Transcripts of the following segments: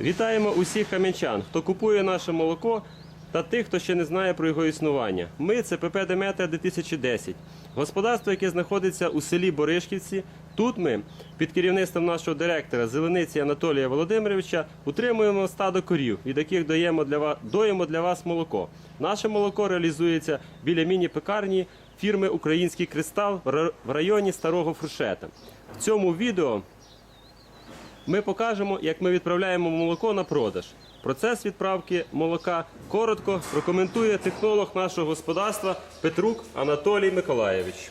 Вітаємо усіх кам'янчан, хто купує наше молоко та тих, хто ще не знає про його існування. Ми це ПП Деметра 2010. Господарство, яке знаходиться у селі Боришківці. Тут ми під керівництвом нашого директора Зелениці Анатолія Володимировича утримуємо стадо корів, від яких даємо для вас, доїмо для вас молоко. Наше молоко реалізується біля міні-пекарні фірми Український кристал в районі Старого Фуршета. В цьому відео ми покажемо, як ми відправляємо молоко на продаж. Процес відправки молока коротко прокоментує технолог нашого господарства Петрук Анатолій Миколаєвич.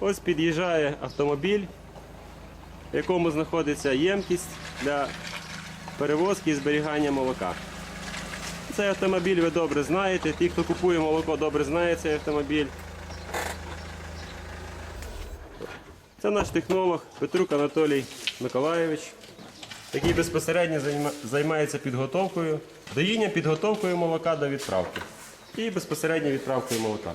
Ось під'їжджає автомобіль, в якому знаходиться ємкість для перевозки і зберігання молока. Цей автомобіль ви добре знаєте. Ті, хто купує молоко, добре знає цей автомобіль. Це наш технолог Петрук Анатолій Миколаєвич, який безпосередньо займається підготовкою, доїнням підготовкою молока до відправки і безпосередньо відправкою молока.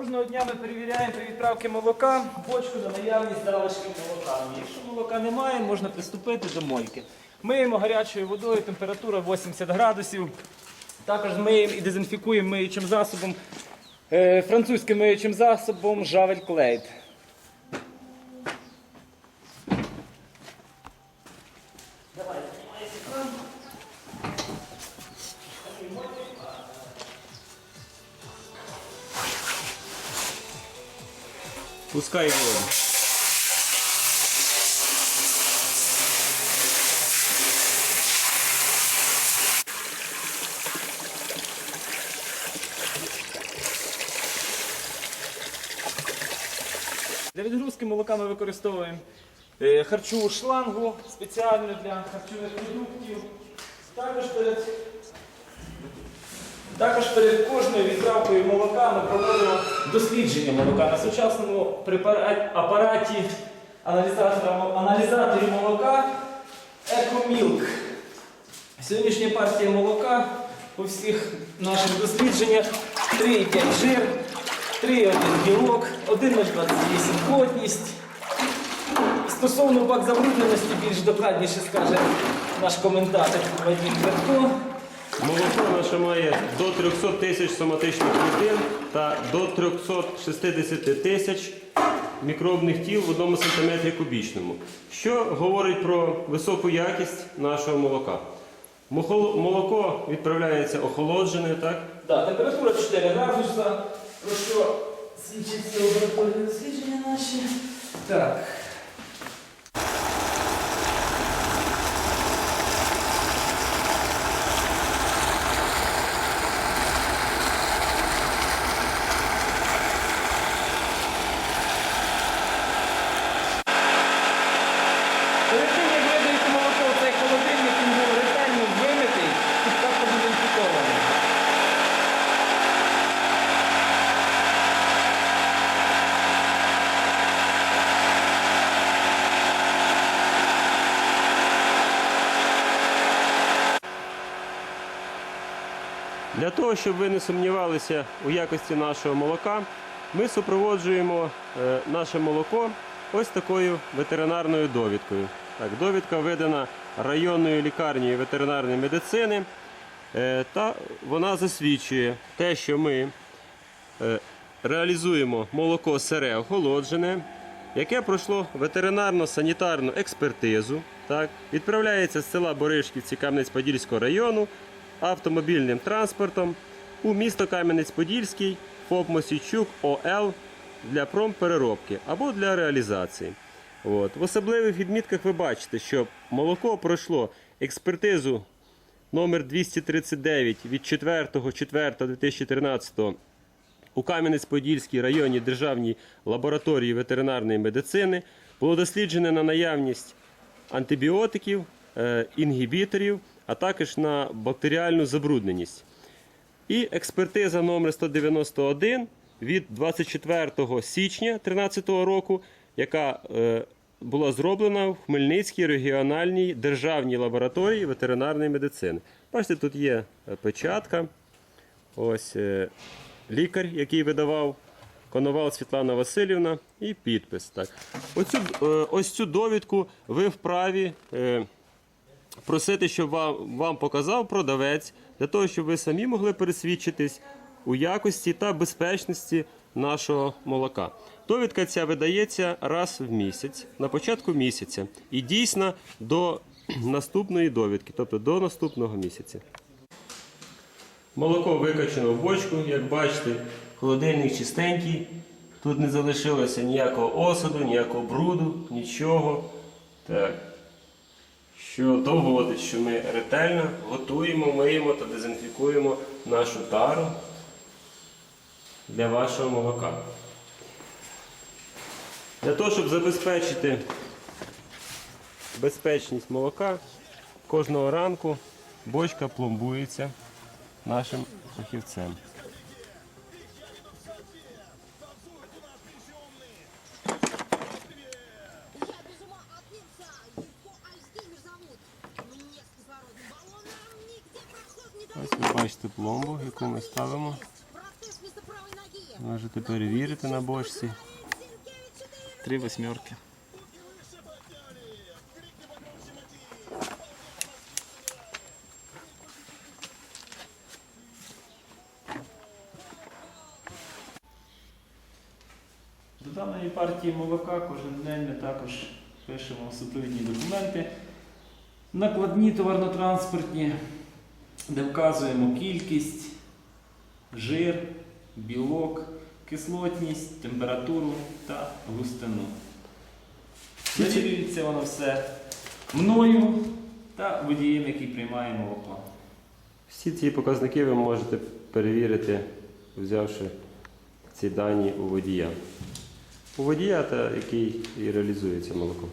Кожного дня ми перевіряємо при відправці молока бочку на наявність залишки молока. Якщо молока немає, можна приступити до мойки. Миємо гарячою водою, температура 80 градусів. Також миємо і дезінфікуємо миючим засобом, е, французьким миючим засобом Жавель Клейд. Пускай воду. Для відгрузки молока ми використовуємо е, харчову шлангу спеціальну для харчових продуктів. Також перед, також перед кожною відправкою молока ми проводимо дослідження молока на сучасному апараті аналізаторі молока EcoMilk. Сьогоднішня партія молока по всіх наших дослідженнях 3,5 жир, 3,1 білок, 1,028 плотність. Стосовно бак забрудненості більш докладніше скаже наш коментатор Вадим Кратко. Молоко наше має до 300 тисяч соматичних клітин та до 360 тисяч мікробних тіл в одному сантиметрі кубічному, що говорить про високу якість нашого молока. Молоко відправляється охолоджене, так? Да, температура 4 градуса, про що свідчить лабораторні дослідження наші. Так. Перед тим, як видаєте молоко в цей холодильник, він був ретельно вимитий і так продезінфікований. Для того, щоб ви не сумнівалися у якості нашого молока, ми супроводжуємо е, наше молоко ось такою ветеринарною довідкою. Так, довідка видана районною лікарнею ветеринарної медицини, е, та вона засвідчує те, що ми е, реалізуємо молоко сире охолоджене, яке пройшло ветеринарно-санітарну експертизу, так, відправляється з села Боришківці Кам'янець-Подільського району автомобільним транспортом у місто Кам'янець-Подільський, ФОП Мосійчук ОЛ для промпереробки або для реалізації. От. В особливих відмітках ви бачите, що молоко пройшло експертизу номер 239 від 4.4.2013 у Кам'янець-Подільській районній державній лабораторії ветеринарної медицини було досліджено на наявність антибіотиків, е, інгібіторів, а також на бактеріальну забрудненість. І експертиза номер 191 від 24 січня 2013 року, яка е, була зроблена в Хмельницькій регіональній державній лабораторії ветеринарної медицини. Бачите, тут є е, печатка. Ось е, лікар, який видавав Коновал Світлана Васильівна, і підпис. Так. Оцю, ось цю довідку ви вправі. Просити, щоб вам, вам показав продавець, для того, щоб ви самі могли пересвідчитись у якості та безпечності нашого молока. Довідка ця видається раз в місяць, на початку місяця, і дійсна до наступної довідки, тобто до наступного місяця. Молоко викачано в бочку, як бачите, холодильник чистенький. Тут не залишилося ніякого осаду, ніякого бруду, нічого. Так що доводить, що ми ретельно готуємо, миємо та дезінфікуємо нашу тару для вашого молока. Для того, щоб забезпечити безпечність молока, кожного ранку бочка пломбується нашим фахівцем. Ось ви бачите пломбу, яку ми ставимо. Можете перевірити на бочці. Три восьмерки. До даної партії молока кожен день ми також пишемо супровідні документи, накладні товарно-транспортні, де вказуємо кількість, жир, білок, кислотність, температуру та густину. Завірюється воно все мною та водієм, який приймає молоко. Всі ці показники ви можете перевірити, взявши ці дані у водія. У водія, та який і реалізує це молоко.